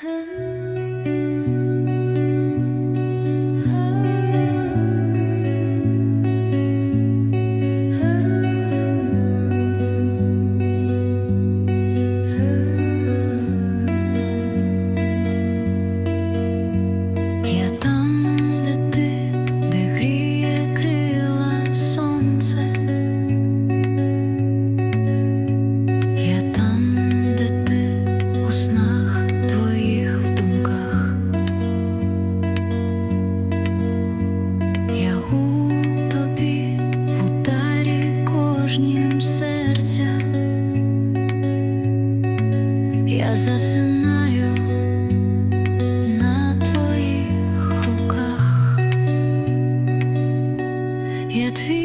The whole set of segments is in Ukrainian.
Hmm. Я на твоїх руках. Я твій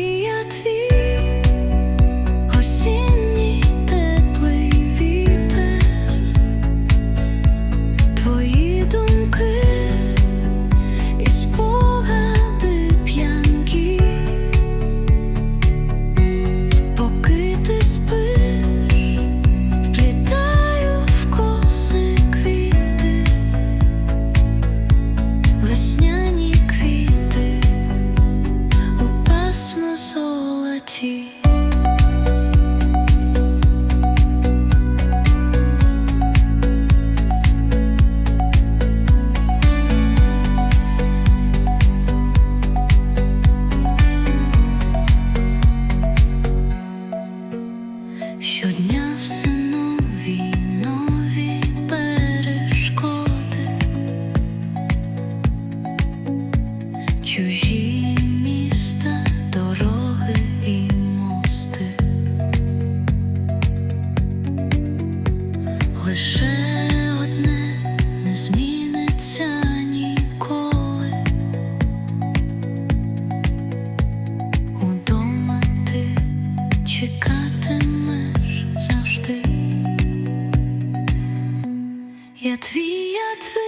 ясно золоті. Щодня все чужі. чекатимеш завжди. Я твій, я твій.